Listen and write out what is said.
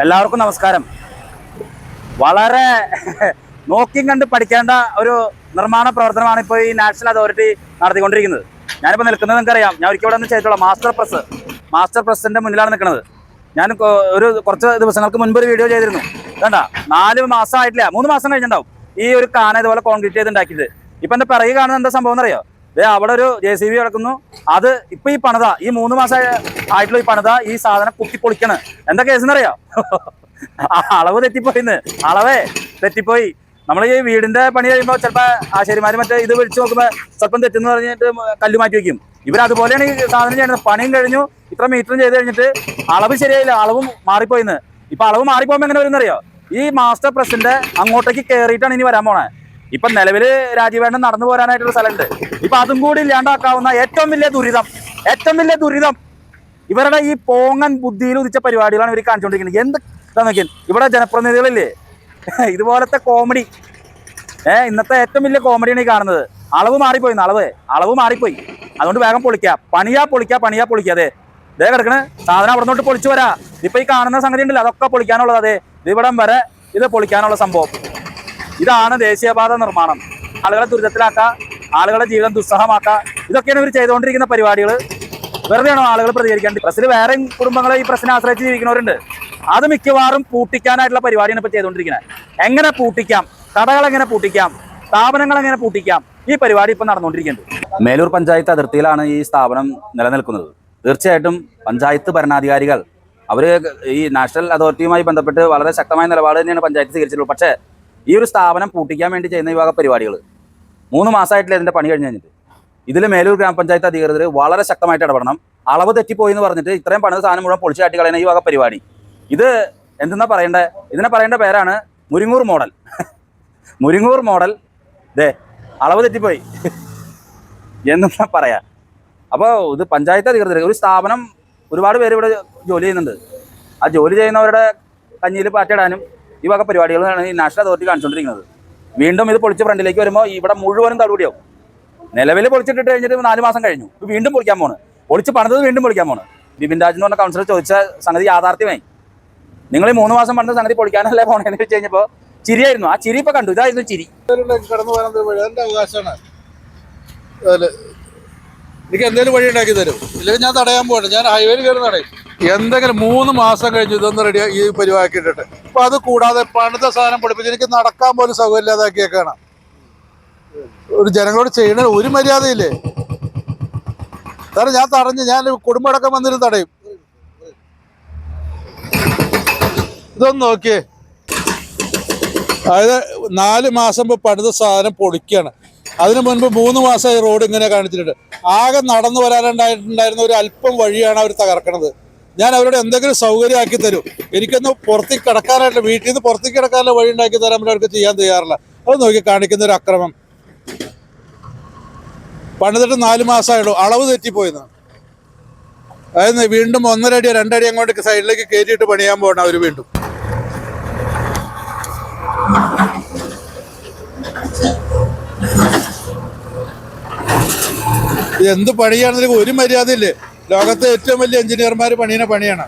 എല്ലാവർക്കും നമസ്കാരം. വളരെ നോക്കിയും കണ്ട് പഠിക്കേണ്ട ഒരു നിർമ്മാണ പ്രവർത്തനമാണ് ഇപ്പോൾ ഈ നാഷണൽ അതോറിറ്റി നടത്തിക്കൊണ്ടിരിക്കുന്നത്. ഞാനിപ്പോൾ നിൽക്കുന്നത് നിങ്ങൾക്കറിയാം. ഞാൻ ഒരിക്കൽ ഇവിടെ ചെയ്തിട്ടുള്ള മാസ്റ്റർ പ്രസ്. മാസ്റ്റർ പ്രസിന്റെ മുന്നിലാണ് നിൽക്കുന്നത്. ഞാൻ ഒരു കുറച്ച് ദിവസങ്ങൾക്ക് മുൻപ് ഒരു വീഡിയോ ചെയ്തിരുന്നു. വേണ്ട നാല് മാസമായിട്ടില്ല? മൂന്ന് മാസം കഴിഞ്ഞിട്ടുണ്ടാവും. ഈ ഒരു കാന ഇതുപോലെ കോൺക്രീറ്റ് ചെയ്ത് ഉണ്ടാക്കിയിട്ട്. ഇപ്പം എന്റെ പിറകെ കാണുന്ന എന്താ സംഭവം എന്നറിയോ? ദേ അവിടെ ഒരു ജെ സി ബി കിടക്കുന്നു. അത് ഇപ്പൊ ഈ പണിത ഈ മൂന്ന് മാസം ആയിട്ടുള്ള ഈ പണിത ഈ സാധനം കുത്തി പൊളിക്കണ് എന്താ കേസ് എന്നറിയോ അളവ് തെറ്റിപ്പോയിന്ന്. അളവേ തെറ്റിപ്പോയി. നമ്മൾ ഈ വീടിന്റെ പണി കഴിയുമ്പോൾ ചിലപ്പോൾ ആശാരിമാര് മറ്റേ ഇത് വിളിച്ചു നോക്കുമ്പോൾ സ്വല്പം തെറ്റെന്ന് പറഞ്ഞിട്ട് കല്ല് മാറ്റി വെക്കും. ഇവർ അതുപോലെയാണ് ഈ സാധനം ചെയ്യുന്നത് പണിയും കഴിഞ്ഞു. ഇത്ര മീറ്ററും ചെയ്ത് കഴിഞ്ഞിട്ട് അളവ് ശരിയായില്ല. അളവും മാറിപ്പോയിന്ന്. ഇപ്പൊ അളവ് മാറിപ്പോകുമ്പോൾ എങ്ങനെ വരുന്നറിയോ? ഈ മാസ്റ്റർ പ്രസിന്റെ അങ്ങോട്ടേക്ക് കയറിയിട്ടാണ് ഇനി വരാൻ പോണേ. ഇപ്പൊ നിലവിൽ രാജീവേണ്ണൻ നടന്നു പോരാനായിട്ടുള്ള സ്ഥലമുണ്ട്. ഇപ്പൊ അതും കൂടി ഇല്ലാണ്ടാക്കാവുന്ന ഏറ്റവും വലിയ ദുരിതം ഏറ്റവും വലിയ ദുരിതം ഇവരുടെ ഈ പോങ്ങൻ ബുദ്ധിയിൽ ഉദിച്ച പരിപാടികളാണ് ഇവർ കാണിച്ചുകൊണ്ടിരിക്കുന്നത്. എന്ത് നോക്കിയാൽ ഇവിടെ ജനപ്രതിനിധികളില്ലേ? ഇതുപോലത്തെ കോമഡി. ഏ ഇന്നത്തെ ഏറ്റവും വലിയ കോമഡിയാണ് ഈ കാണുന്നത്. അളവ് മാറിപ്പോയി അളവ് അളവ് മാറിപ്പോയി. അതുകൊണ്ട് വേഗം പൊളിക്കുക പണിയാ പൊളിക്കുക പണിയാ പൊളിക്കുക അതെ ഇതേ കിടക്കണ്. സാധനം അവിടെ നിന്നോട്ട് പൊളിച്ചു വരാ. ഇപ്പൊ ഈ കാണുന്ന സംഗതി ഉണ്ടല്ലോ അതൊക്കെ പൊളിക്കാനുള്ളത്. അതെ ഇവിടം വരെ ഇത് പൊളിക്കാനുള്ള സംഭവം. ഇതാണ് ദേശീയപാത നിർമ്മാണം. ആളുകളെ ദുരിതത്തിലാക്കുക ആളുകളെ ജീവിതം ദുസ്സഹമാക്കുക. ഇതൊക്കെയാണ് ഇവർ ചെയ്തുകൊണ്ടിരിക്കുന്ന പരിപാടികൾ വെറുതെയാണോ ആളുകൾ പ്രതികരിക്കേണ്ടത് പ്രസിൽ വേറെ കുടുംബങ്ങളെ ഈ പ്രശ്നം ആശ്രയിച്ച് ജീവിക്കുന്നവരുണ്ട്. അത് മിക്കവാറും പൂട്ടിക്കാനായിട്ടുള്ള പരിപാടിയാണ് ഇപ്പോൾ ചെയ്തുകൊണ്ടിരിക്കുന്നത്. എങ്ങനെ പൂട്ടിക്കാം? കടകൾ എങ്ങനെ പൂട്ടിക്കാം? സ്ഥാപനങ്ങൾ എങ്ങനെ പൂട്ടിക്കാം? ഈ പരിപാടി ഇപ്പം നടന്നുകൊണ്ടിരിക്കുന്നത് മേലൂർ പഞ്ചായത്ത് അതിർത്തിയിലാണ് ഈ സ്ഥാപനം നിലനിൽക്കുന്നത്. തീർച്ചയായിട്ടും പഞ്ചായത്ത് ഭരണാധികാരികൾ അവർ ഈ നാഷണൽ അതോറിറ്റിയുമായി ബന്ധപ്പെട്ട് വളരെ ശക്തമായ നിലപാട് തന്നെയാണ് പഞ്ചായത്ത് സ്വീകരിച്ചിട്ടുള്ളത്. പക്ഷേ ഈ ഒരു സ്ഥാപനം പൂട്ടിക്കാൻ വേണ്ടി ചെയ്യുന്ന വക പരിപാടികൾ മൂന്ന് മാസമായിട്ടില്ല ഇതിന്റെ പണി കഴിഞ്ഞ് കഴിഞ്ഞിട്ട്. ഇതിൽ മേലൂർ ഗ്രാമപഞ്ചായത്ത് അധികൃതർ വളരെ ശക്തമായിട്ട് ഇടപെടണം. അളവ് തെറ്റിപ്പോയി എന്ന് പറഞ്ഞിട്ട് ഇത്രയും പണിത സാധനം മുഴുവൻ പൊളിച്ചു കാട്ടി കളയുന്ന ഈ വക പരിപാടി. ഇത് എന്തെന്നാ പറയണ്ടേ? ഇതിനെ പറയേണ്ട പേരാണ് മുരിങ്ങൂർ മോഡൽ. മുരിങ്ങൂർ മോഡൽ. ദേ അളവ് തെറ്റിപ്പോയി. എന്നാ പറയാ? അപ്പോൾ ഇത് പഞ്ചായത്ത് അധികൃതർ ഒരു സ്ഥാപനം ഒരുപാട് പേര് ഇവിടെ ജോലി ചെയ്യുന്നുണ്ട്. ആ ജോലി ചെയ്യുന്നവരുടെ കഞ്ഞിയിൽ പാറ്റിടാനും ഈ വക പരിപാടികളാണ് ഈ നാഷണൽ അതോറിറ്റി കാണിച്ചുകൊണ്ടിരിക്കുന്നത് വീണ്ടും ഇത് പൊളിച്ച് ഫ്രണ്ടിലേക്ക് വരുമ്പോൾ ഇവിടെ മുഴുവനും തടുപടിയാവും നിലവിൽ പൊളിച്ചിട്ടിട്ട് കഴിഞ്ഞിട്ട് നാല് മാസം കഴിഞ്ഞു. വീണ്ടും പൊളിക്കാൻ പോണ്. പൊളിച്ച് പണിതത് വീണ്ടും പൊളിക്കാൻ പോണ്. ബിപിൻ രാജ് എന്ന് പറഞ്ഞ കൗൺസിലർ ചോദിച്ച സംഗതി യാഥാർത്ഥ്യമായി. നിങ്ങൾ ഈ മൂന്ന് മാസം പണിത സംഗതി പൊളിക്കാനല്ലേ പോണെന്ന് വെച്ച് കഴിഞ്ഞപ്പോൾ ചിരിയായിരുന്നു. ആ ചിരി ഇപ്പൊ കണ്ടു. ഇതായിരുന്നു ചിരി. കടന്നു എനിക്ക് എന്തെങ്കിലും വഴി ഉണ്ടാക്കി തരും. ഇല്ലെങ്കിൽ ഞാൻ തടയാൻ പോകണ്ട ഞാൻ ഹൈവേയിൽ കയറി തടയും എന്തെങ്കിലും മൂന്ന് മാസം കഴിഞ്ഞ് ഇതൊന്ന് റെഡി ഈ പരിവാക്കിയിട്ടിട്ട്. അപ്പൊ അത് കൂടാതെ പണിത സാധനം പഠിപ്പിച്ച് എനിക്ക് നടക്കാൻ പോലും സൗകര്യമില്ലാതാക്കിയേക്കാണ്. ഒരു ജനങ്ങളോട് ചെയ്യണ ഒരു മര്യാദയില്ലേ? കാരണം ഞാൻ തടഞ്ഞ് ഞാൻ കുടുംബടക്കം വന്നിരുന്ന് തടയും. ഇതൊന്ന് നോക്കിയേ. അതായത് നാല് മാസം മുമ്പ് പണിത സാധനം പൊളിക്കുകയാണ് അതിനു മുൻപ് മൂന്ന് മാസമായി റോഡ് ഇങ്ങനെ കാണിച്ചിട്ടുണ്ട്. ആകെ നടന്നു വരാനുണ്ടായിട്ടുണ്ടായിരുന്ന ഒരു അല്പം വഴിയാണ് അവർ തകർക്കണത്. ഞാൻ അവരോട് എന്തെങ്കിലും സൗകര്യമാക്കി തരും. എനിക്കൊന്ന് പുറത്തേക്ക് കിടക്കാനായിട്ട് വീട്ടിൽ നിന്ന് പുറത്തേക്ക് കിടക്കാനുള്ള വഴി ഉണ്ടാക്കി തരാൻ വേണ്ടി അവർക്ക് ചെയ്യാൻ തയ്യാറില്ല. അത് നോക്കി കാണിക്കുന്ന ഒരു അക്രമം. പണിതിട്ട് നാല് മാസമായുള്ളൂ. അളവ് തെറ്റിപ്പോയിന്ന്. അതായത് വീണ്ടും ഒന്നര അടി രണ്ടടി അങ്ങോട്ട് സൈഡിലേക്ക് കയറ്റിയിട്ട് പണിയാൻ പോകണം അവർ വീണ്ടും. ഇത് എന്ത് പണിയാണെന്നൊരു ഒരു മര്യാദയില്ലേ? ലോകത്തെ ഏറ്റവും വലിയ എഞ്ചിനീയർമാർ പണിയുന്ന പണിയാണ്.